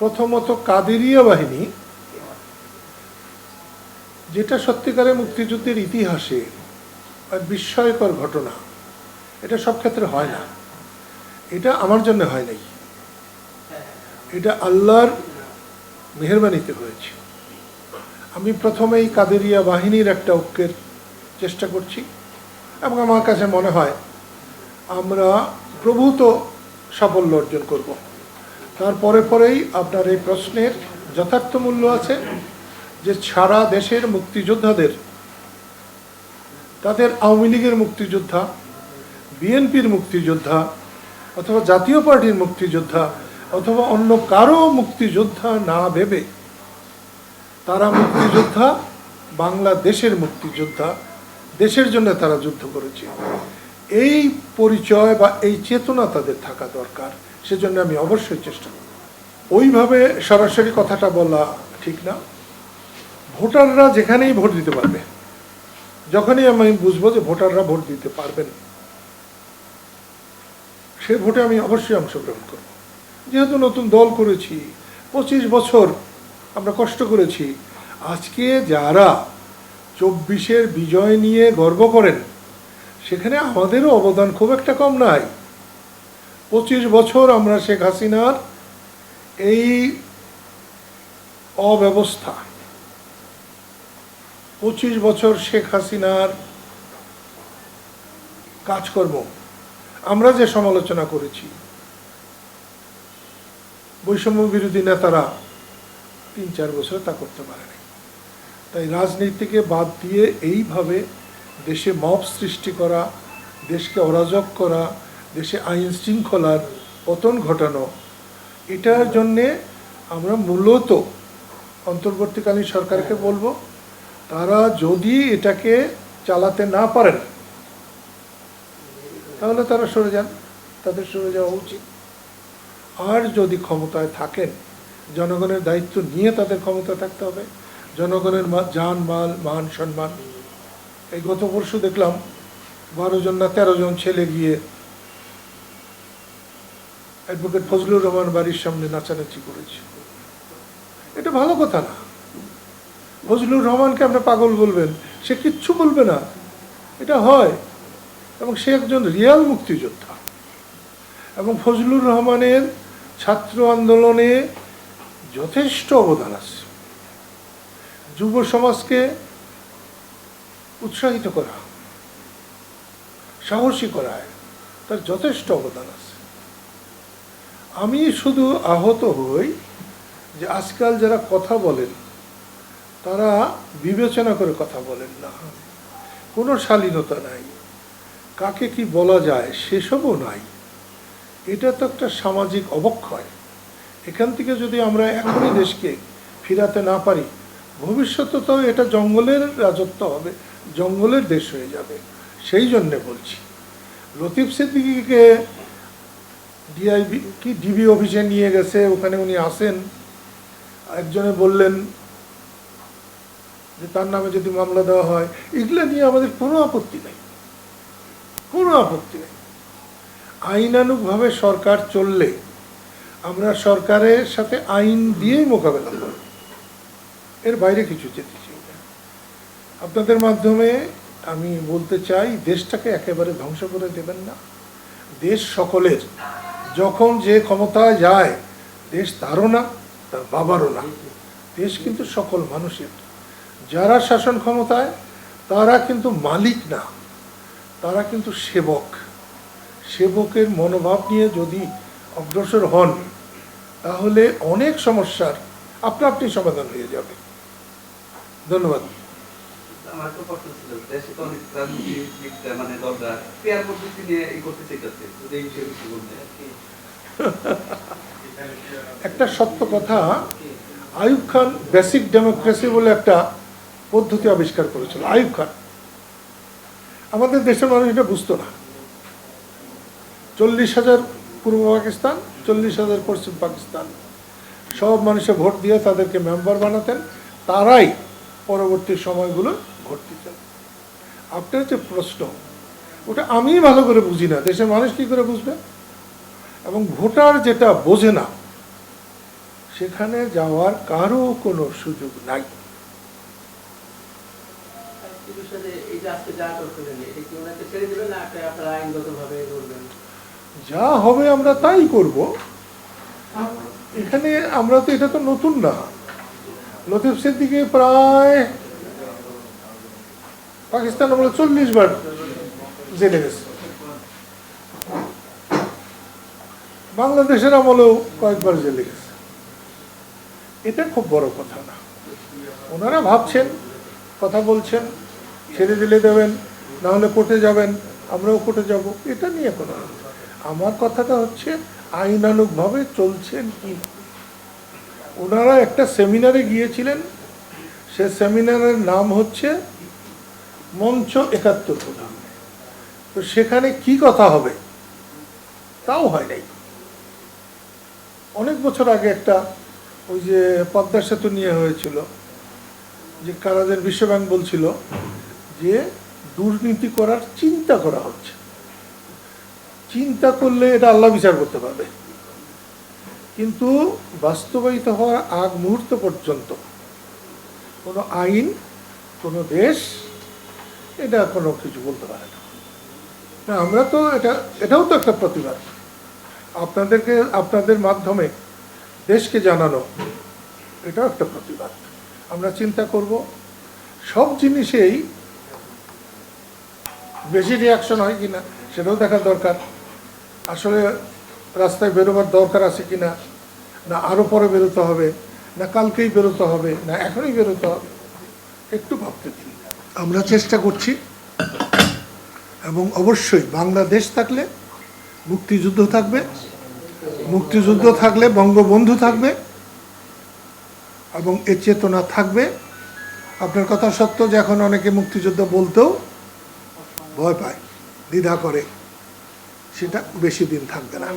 প্রথমত কাদেরিয়া বাহিনী, যেটা সত্যিকারের মুক্তিযুদ্ধের ইতিহাসে বিস্ময়কর ঘটনা। এটা সব ক্ষেত্রে হয় না। এটা আমার জন্য হয় নাই। এটা আল্লাহর মেহরবানিতে হয়েছে। আমি প্রথমেই কাদেরিয়া বাহিনীর একটা ঐক্যের চেষ্টা করছি এবং আমার কাছে মনে হয় আমরা প্রভূত সাফল্য অর্জন করব। তারপরে পরেই আপনার এই প্রশ্নের যথার্থ মূল্য আছে যে সারা দেশের মুক্তিযোদ্ধাদের, তাদের আওয়ামী লীগের মুক্তিযোদ্ধা, বিএনপির মুক্তিযোদ্ধা, অথবা জাতীয় পার্টির মুক্তিযোদ্ধা, অথবা অন্য কারও মুক্তিযোদ্ধা না ভেবে তারা মুক্তিযোদ্ধা, বাংলাদেশের মুক্তিযোদ্ধা, দেশের জন্য তারা যুদ্ধ করেছে। এই পরিচয় বা এই চেতনা তাদের থাকা দরকার। সেজন্য আমি অবশ্যই চেষ্টা করব। ওইভাবে সরাসরি কথাটা বলা ঠিক না। ভোটাররা যেখানেই ভোট দিতে পারবে, যখনই আমি বুঝব যে ভোটাররা ভোট দিতে পারবেন, সে ভোটে আমি অবশ্যই অংশগ্রহণ করব। যেহেতু নতুন দল করেছি, পঁচিশ বছর আমরা কষ্ট করেছি, আজকে যারা চব্বিশের বিজয় নিয়ে গর্ব করেন, সেখানে আমাদেরও অবদান খুব একটা কম নাই। পঁচিশ বছর আমরা শেখ হাসিনার এই অব্যবস্থা, পঁচিশ বছর শেখ হাসিনার কাজকর্ম, আমরা যে সমালোচনা করেছি, বৈষম্য বিরোধী নেতারা তিন চার বছরে তা করতে পারেনি। তাই রাজনীতিকে বাদ দিয়ে এইভাবে দেশে মব সৃষ্টি করা, দেশকে অরাজক করা দেশে আইন শৃঙ্খলার পতন ঘটানো, এটার জন্যে আমরা মূলত অন্তর্বর্তীকালীন সরকারকে বলব, তারা যদি এটাকে চালাতে না পারেন, তাহলে তারা সরে যান, তাদের সরে যাওয়া উচিত। আর যদি ক্ষমতায় থাকেন, জনগণের দায়িত্ব নিয়ে তাদের ক্ষমতা থাকতে হবে, জনগণের জান মাল, মান, সম্মান। এই গত পরশু দেখলাম, বারো জন না তেরো জন ছেলে গিয়ে অ্যাডভোকেট ফজলুর রহমান বাড়ির সামনে নাচানাচি করেছে। এটা ভালো কথা না। ফজলুর রহমানকে আপনি পাগল বলবেন, সে কিচ্ছু বলবে না। এটা হয়। এবং সে একজন রিয়াল মুক্তিযোদ্ধা। এবং ফজলুর রহমানের ছাত্র আন্দোলনে যথেষ্ট অবদান আছে। যুব সমাজকে উৎসাহিত করা, সাহসী করায় তার যথেষ্ট অবদান আছে। আমি শুধু আহত হই যে আজকাল যারা কথা বলেন, তারা বিবেচনা করে কথা বলেন না। কোনো শালীনতা নাই। কাকে কি বলা যায় সেসবও নাই। এটা তো একটা সামাজিক অবক্ষয়। এখান থেকে যদি আমরা এখনই দেশকে ফিরাতে না পারি, ভবিষ্যতে তো এটা জঙ্গলের রাজত্ব হবে, জঙ্গলের দেশ হয়ে যাবে। সেই জন্যে বলছি। লতিফ সিদ্দিকিকে ডিআইবি কি ডিবি অফিসে নিয়ে গেছে, ওখানে উনি আসেন। একজনে বললেন যে, তার নামে যদি মামলা দেওয়া হয়, এগুলো নিয়ে আমাদের কোনো আপত্তি নেই। কোনো আপত্তি নেই। আইনানুগভাবে সরকার চললে আমরা সরকারের সাথে আইন দিয়েই মোকাবেলা করব। এর বাইরে কিছু যেতে চাই না। আপনাদের মাধ্যমে আমি বলতে চাই, দেশটাকে একেবারে ধ্বংস করে দেবেন না। দেশ সকলের যখন যে ক্ষমতায় যায়, দেশ তারও না, তার বাবারও না। দেশ কিন্তু সকল মানুষের। যারা শাসন ক্ষমতায়, তারা কিন্তু মালিক না। তারা কিন্তু সেবক। সেবকের মনোভাব নিয়ে যদি অগ্রসর হন, তাহলে অনেক সমস্যার আপনা আপনি সমাধান হয়ে যাবে। ধন্যবাদ। আমার একটা প্রশ্ন ছিল দেশে তো অনেক রাজনীতিবিদ মানে দলরা পেয়ার পদ্ধতি নিয়ে এই করতে চাইতেছে এই বিষয়ে কিছু বলতে। একটা সত্য কথা, আইয়ুব খান বেসিক ডেমোক্রেসি বলে একটা পদ্ধতি আবিষ্কার করেছিল, আইয়ুব খান। আমাদের দেশের মানুষ এটা বুঝতো না। চল্লিশ হাজার পূর্ব পাকিস্তান, চল্লিশ হাজার পশ্চিম পাকিস্তান। সব মানুষে ভোট দিয়ে তাদেরকে মেম্বার বানাতেন, তারাই পরবর্তী সময়গুলো ভোট দিতেন আপনার যে প্রশ্ন ওটা আমি ভালো করে বুঝি না দেশের মানুষ কী করে বুঝবে? এবং ভোটার যেটা বোঝে না সেখানে যাওয়ার কারও কোনো সুযোগ নাই। যা হবে আমরা তাই করব। এখানে আমরা তো এটা তো নতুন না। লতিফ সিদ্দিকে প্রায় পাকিস্তান আমরা চল্লিশ বার জেলে গেছে। বাংলাদেশের আমলেও কয়েকবার জেলে গেছে। এটা খুব বড় কথা না। ওনারা ভাবছেন, কথা বলছেন, ছেড়ে দিলে দেবেন না হলে কোর্টে যাবেন, আমরাও কোর্টে যাব। এটা নিয়ে কোনো আমার কথাটা হচ্ছে, আইনানুগভাবে চলছেন কি? ওনারা একটা সেমিনারে গিয়েছিলেন। সে সেমিনারের নাম হচ্ছে মঞ্চ একাত্তর প্রধান তো সেখানে কি কথা হবে? তাও হয় নাই। অনেক বছর আগে একটা ওই যে পদ্মার সেতু নিয়ে হয়েছিল, যে কানাডের বিশ্বব্যাংক বলছিল যে দুর্নীতি করার চিন্তা করা হচ্ছে। চিন্তা করলে এটা আল্লাহ বিচার করতে পারবে। কিন্তু বাস্তবায়িত হওয়ার আগ মুহূর্ত পর্যন্ত কোনো আইন, কোনো দেশ এটা কোনো কিছু বলতে পারে না। না, আমরা তো এটা, এটাও তো একটা প্রতিবাদ। আপনাদেরকে, আপনাদের মাধ্যমে দেশকে জানানো, এটাও একটা প্রতিবাদ। আমরা চিন্তা করব, সব জিনিসেই বেশি রিয়াকশন হয় কিনা, সেটাও দেখার দরকার। আসলে রাস্তায় বেরোবার দরকার আছে কিনা, না আরও পরে বেরোতে হবে, না কালকেই বেরোতে হবে, না এখনই বেরোতে হবে, একটু ভাবতে দিন। আমরা চেষ্টা করছি এবং অবশ্যই বাংলাদেশ থাকলে মুক্তিযুদ্ধ থাকবে, মুক্তিযুদ্ধ থাকলে বঙ্গবন্ধু থাকবে এবং এ চেতনা থাকবে। আপনার কথা সত্য যে এখন অনেকে মুক্তিযুদ্ধ বলতেও ভয় পায়, দ্বিধা করে, সেটা বেশি দিন থাকবে না।